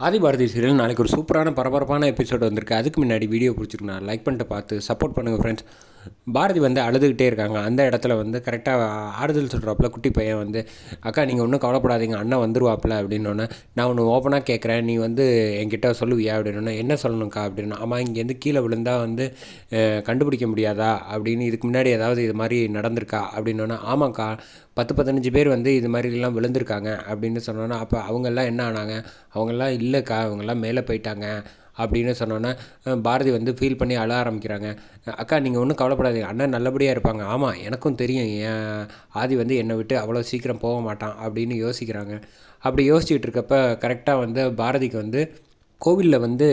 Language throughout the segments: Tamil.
ஆதிபாரதி சீரியல் நாளைக்கு ஒரு சூப்பரான பரபரப்பான எபிசோடு வந்திருக்கு. அதுக்கு முன்னாடி வீடியோ பிடிச்சிருக்கேன் லைக் பண்ணிட்டு பார்த்து சப்போர்ட் பண்ணுங்கள் ஃப்ரெண்ட்ஸ் பாரதி வந்து அழுதுகிட்டே இருக்காங்க. அந்த இடத்துல வந்து கரெக்டாக ஆறுதல் சொல்கிறப்பல குட்டி பையன் வந்து அக்கா நீங்கள் ஒன்றும் கவலைப்படாதீங்க அண்ணன் வந்துருவாப்பில் அப்படின்னோடனே நான் ஒன்று ஓப்பனாக கேட்குறேன் நீ வந்து என்கிட்ட சொல்லுவியா? அப்படின்னோடனே என்ன சொல்லணும்க்கா? அப்படின்னு ஆமாம் இங்கேருந்து கீழே விழுந்தால் வந்து கண்டுபிடிக்க முடியாதா? அப்படின்னு இதுக்கு முன்னாடி ஏதாவது இது மாதிரி நடந்திருக்கா? அப்படின்னோடனே ஆமாக்கா பத்து பதினஞ்சு பேர் வந்து இது மாதிரிலாம் விழுந்திருக்காங்க அப்படின்னு சொன்னோன்னா அப்போ அவங்கெல்லாம் என்ன ஆனாங்க? அவங்கெல்லாம் இல்லைக்கா அவங்கெல்லாம் மேலே போயிட்டாங்க. அப்படின்னு சொன்னோன்னே பாரதி வந்து ஃபீல் பண்ணி அழ ஆரம்பிக்கிறாங்க. அக்கா நீங்கள் ஒன்றும் கவலைப்படாதீங்க. அண்ணன் நல்லபடியாக இருப்பாங்க. ஆமாம் எனக்கும் தெரியும். என் ஆதி வந்து என்னை விட்டு அவ்வளோ சீக்கிரம் போக மாட்டான். அப்படின்னு யோசிக்கிறாங்க. அப்படி யோசிச்சுட்டு இருக்கப்ப கரெக்டாக வந்து பாரதிக்கு வந்து கோவிலில் வந்து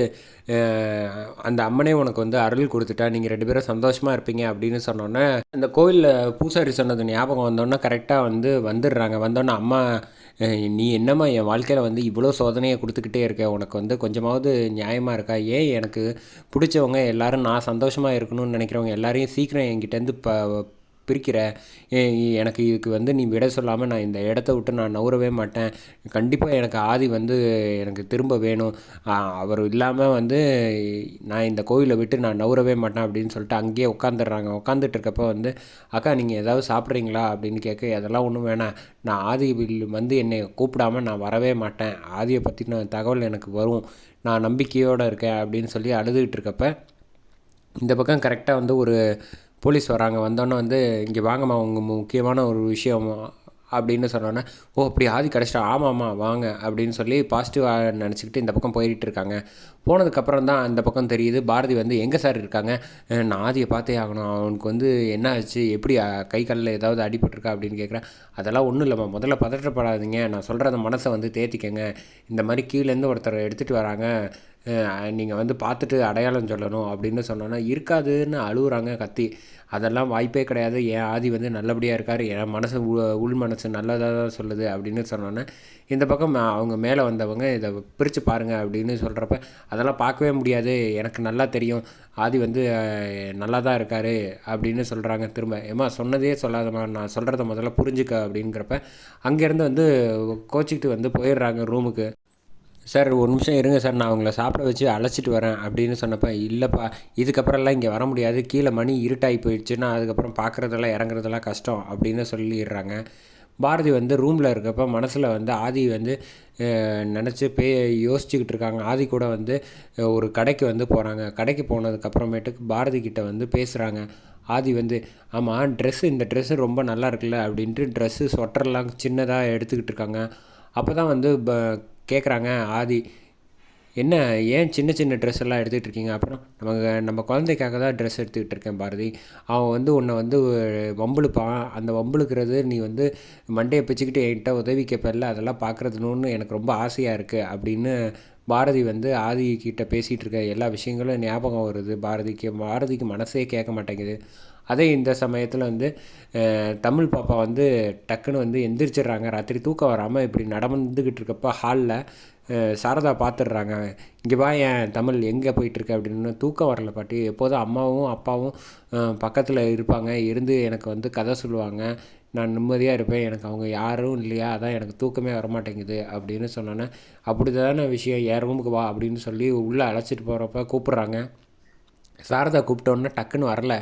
அந்த அம்மனே உனக்கு வந்து அருள் கொடுத்துட்டா நீங்கள் ரெண்டு பேரும் சந்தோஷமாக இருப்பீங்க அப்படின்னு சொன்னோன்னே அந்த கோவிலில் பூசாரி சொன்னது ஞாபகம் வந்தோன்னே கரெக்டாக வந்து வந்துடுறாங்க. வந்தோன்னே அம்மா நீ என்னம்மா என் வாழ்க்கையில் வந்து இவ்வளோ சோதனையை கொடுத்துக்கிட்டே இருக்க? உனக்கு வந்து கொஞ்சமாவது நியாயமாக இருக்கா? ஏன் எனக்கு பிடிச்சவங்க எல்லோரும் நான் சந்தோஷமாக இருக்கணும்னு நினைக்கிறவங்க எல்லாரையும் சீக்கிரம் என்கிட்டேருந்து ப பிரிக்கிற ஏ- எனக்கு இதுக்கு வந்து நீ விட சொல்லாமல் நான் இந்த இடத்த விட்டு நான் நவுறவே மாட்டேன். கண்டிப்பாக எனக்கு ஆதி வந்து எனக்கு திரும்ப வேணும். அவர் இல்லாமல் வந்து நான் இந்த கோயிலை விட்டு நான் நவுறவே மாட்டேன் அப்படின்னு சொல்லிட்டு அங்கேயே உட்காந்துடுறாங்க உட்காந்துட்டு இருக்கப்போ வந்து அக்கா நீங்கள் ஏதாவது சாப்பிட்றீங்களா? அப்படின்னு கேட்க அதெல்லாம் ஒன்றும் வேணாம். நான் ஆதி வந்து என்னை கூப்பிடாம நான் வரவே மாட்டேன். ஆதியை பற்றின தகவல் எனக்கு வரும். நான் நம்பிக்கையோடு இருக்கேன். அப்படின்னு சொல்லி அழுதுகிட்டு இருக்கப்ப இந்த பக்கம் கரெக்டாக வந்து ஒரு போலீஸ் வராங்க. வந்தோன்னே வந்து இங்கே வாங்கம்மா உங்கள் முக்கியமான ஒரு விஷயம் அப்படின்னு சொன்னோன்னே ஓ அப்படி ஆதி கிடச்சிட்டா ஆமாம்மா வாங்க அப்படின்னு சொல்லி பாசிட்டிவாக நினச்சிக்கிட்டு இந்த பக்கம் போயிட்டு இருக்காங்க. போனதுக்கப்புறம் தான் அந்த பக்கம் தெரியுது பாரதி வந்து எங்கே சார் இருக்காங்க? நான் ஆதியை பார்த்தே ஆகணும். அவனுக்கு வந்து என்ன ஆச்சு? எப்படி கை காலில் ஏதாவது அடிபட்டிருக்கா? அப்படின்னு கேட்குறேன் அதெல்லாம் ஒன்றும் இல்லைம்மா. முதல்ல பதற்றப்படாதீங்க. நான் சொல்கிறத மனசை வந்து தேத்திக்கங்க. இந்த மாதிரி கீழேருந்து ஒருத்தர் எடுத்துகிட்டு வராங்க. நீங்கள் வந்து பார்த்துட்டு அடையாளம் சொல்லணும் அப்படின்னு சொன்னோன்னா இருக்காதுன்னு அழுகுறாங்க கத்தி. அதெல்லாம் வாய்ப்பே கிடையாது. என் ஆதி வந்து நல்லபடியாக இருக்கார். என் மனசு உ- உள் மனசு நல்லதாக தான் சொல்லுது அப்படின்னு சொன்னோன்னே இந்த பக்கம் அவங்க மேலே வந்தவங்க இதை பிரித்து பாருங்கள் அப்படின்னு சொல்கிறப்ப அதெல்லாம் பார்க்கவே முடியாது. எனக்கு நல்லா தெரியும். ஆதி வந்து நல்லா தான் இருக்கார் அப்படின்னு சொல்கிறாங்க திரும்ப. ஏம்மா சொன்னதே சொல்லாதம்மா. நான் சொல்கிறத முதல்ல புரிஞ்சுக்க அப்படிங்கிறப்ப அங்கேருந்து வந்து கோச்சிக்கிட்டு வந்து போயிடுறாங்க ரூமுக்கு சார் ஒரு நிமிஷம் இருங்க சார் நான் அவங்கள சாப்பிட வச்சு அழைச்சிட்டு வரேன் அப்படின்னு சொன்னப்போ இல்லைப்பா இதுக்கப்புறம்லாம் இங்கே வர முடியாது. கீழே மணி இருட்டாகி போயிடுச்சுன்னா அதுக்கப்புறம் பார்க்குறதெல்லாம் இறங்குறதெல்லாம் கஷ்டம் அப்படின்னு சொல்லிடுறாங்க. பாரதி வந்து ரூமில் இருக்கப்ப மனசில் வந்து ஆதி வந்து நினச்சி பே யோசிச்சுக்கிட்டு இருக்காங்க. ஆதி கூட வந்து ஒரு கடைக்கு வந்து போகிறாங்க கடைக்கு போனதுக்கப்புறமேட்டுக்கு பாரதி கிட்ட வந்து பேசுகிறாங்க ஆதி வந்து ஆமாம் ட்ரெஸ்ஸு இந்த ட்ரெஸ்ஸு ரொம்ப நல்லா இருக்குல்ல அப்படின்ட்டு ட்ரெஸ்ஸு ஸ்வெட்டர்லாம் சின்னதாக எடுத்துக்கிட்டு இருக்காங்க. அப்போ தான் வந்து ப கேட்குறாங்க ஆதி என்ன ஏன் சின்ன சின்ன ட்ரெஸ் எல்லாம் எடுத்துகிட்டு இருக்கீங்க அப்புறம் நம்ம நம்ம குழந்தைக்காக தான் ட்ரெஸ் எடுத்துக்கிட்டு இருக்கேன் பாரதி. அவன் வந்து உன்னை வந்து வம்புழுப்பான். அந்த வம்புழுக்கிறது நீ வந்து மண்டையை பிச்சுக்கிட்டு என்கிட்ட உதவி கேட்பல அதெல்லாம் பார்க்குறதுன்னு எனக்கு ரொம்ப ஆசையாக இருக்குது அப்படின்னு பாரதி வந்து ஆதி கிட்ட பேசிகிட்டு இருக்க எல்லா விஷயங்களும் ஞாபகம் வருது. பாரதிக்கு பாரதிக்கு மனசே கேட்க மாட்டேங்குது. அதே இந்த சமயத்தில் வந்து தமிழ் பாப்பா வந்து டக்குன்னு வந்து எந்திரிச்சிடுறாங்க. ராத்திரி தூக்கம் வராமல் இப்படி நடந்துக்கிட்டு இருக்கப்போ ஹாலில் சாரதா பார்த்துடுறாங்க இங்கே வா ஏன் தமிழ் எங்கே போயிட்டுருக்க அப்படின்னு தூக்கம் வரல பாட்டி. எப்போதும் அம்மாவும் அப்பாவும் பக்கத்தில் இருப்பாங்க. இருந்து எனக்கு வந்து கதை சொல்லுவாங்க. நான் நிம்மதியாக இருப்பேன். எனக்கு அவங்க யாரும் இல்லையா? அதான் எனக்கு தூக்கமே வரமாட்டேங்குது அப்படின்னு சொன்னோன்னே அப்படி தானே விஷயம். என் ரூமுக்கு வா அப்படின்னு சொல்லி உள்ளே அழைச்சிட்டு போகிறப்ப கூப்பிட்றாங்க. சாரதா கூப்பிட்டோன்னே டக்குன்னு வரல.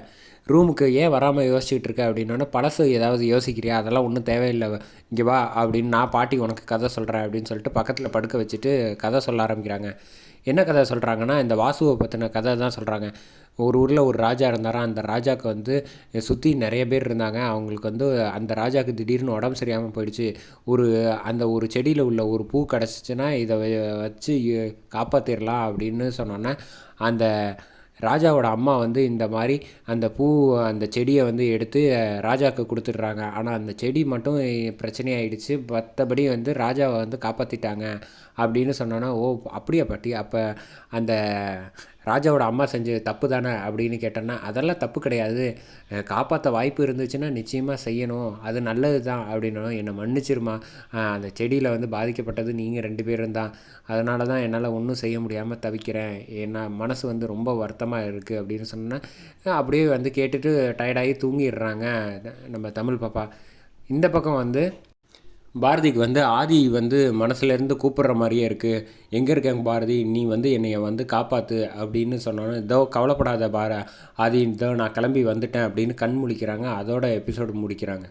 ரூமுக்கு ஏன் வராமல் யோசிச்சுக்கிட்டு இருக்க அப்படின்னோடனே பழசு ஏதாவது யோசிக்கிறியா? அதெல்லாம் ஒன்றும் தேவையில்லை. இங்கே வா அப்படின்னு நான் பாட்டி உனக்கு கதை சொல்கிறேன் அப்படின்னு சொல்லிட்டு பக்கத்தில் படுக்க வச்சுட்டு கதை சொல்ல ஆரம்பிக்கிறாங்க. என்ன கதை சொல்கிறாங்கன்னா இந்த வாசுவை பற்றின கதை தான் சொல்கிறாங்க ஒரு ஊரில் ஒரு ராஜா இருந்தாராம் அந்த ராஜாவுக்கு வந்து சுற்றி நிறைய பேர் இருந்தாங்க. அவங்களுக்கு வந்து அந்த ராஜாவுக்கு திடீர்னு உடம்பு சரியாமல் போயிடுச்சு. ஒரு அந்த ஒரு செடியில் உள்ள ஒரு பூ கிடச்சிச்சின்னா இதை வ- வச்சு காப்பாற்றிடலாம் அப்படின்னு சொன்னோன்னே அந்த ராஜாவோட அம்மா வந்து இந்த மாதிரி அந்த பூ அந்த செடியை வந்து எடுத்து ராஜாவுக்கு கொடுத்துட்றாங்க. ஆனால் அந்த செடி மட்டும் பிரச்சனையாயிடுச்சு. மற்றபடி வந்து ராஜாவை வந்து காப்பாற்றிட்டாங்க அப்படின்னு சொன்னோன்னா ஓ அப்படியா பாட்டி? அப்போ அந்த ராஜாவோட அம்மா செஞ்சது தப்பு தானே அப்படின்னு கேட்டோன்னா அதெல்லாம் தப்பு கிடையாது. காப்பாற்ற வாய்ப்பு இருந்துச்சுன்னா நிச்சயமாக செய்யணும். அது நல்லது தான் அப்படின்னோம் என்னை மன்னிச்சிருமா. அந்த செடியில் வந்து பாதிக்கப்பட்டது நீங்கள் ரெண்டு பேரும் தான். அதனால தான் என்னால் ஒன்றும் செய்ய முடியாமல் தவிக்கிறேன். ஏன்னா மனசு வந்து ரொம்ப வருத்தமாக இருக்குது அப்படின்னு சொன்னால் அப்படியே வந்து கேட்டுட்டு டயர்டாகி தூங்கிடுறாங்க. நம்ம தமிழ் பாப்பா. இந்த பக்கம் வந்து பாரதிக்கு வந்து ஆதி வந்து மனசுலேருந்து கூப்பிடுற மாதிரியே இருக்குது எங்கே இருக்கேங்க பாரதி? நீ வந்து என்னைய வந்து காப்பாற்று அப்படின்னு சொன்னோன்னே இதோ கவலைப்படாத பார ஆதி இதோ நான் கிளம்பி வந்துட்டேன் அப்படின்னு கண் முழிக்கிறாங்க. அதோட எபிசோடு முடிக்கிறாங்க.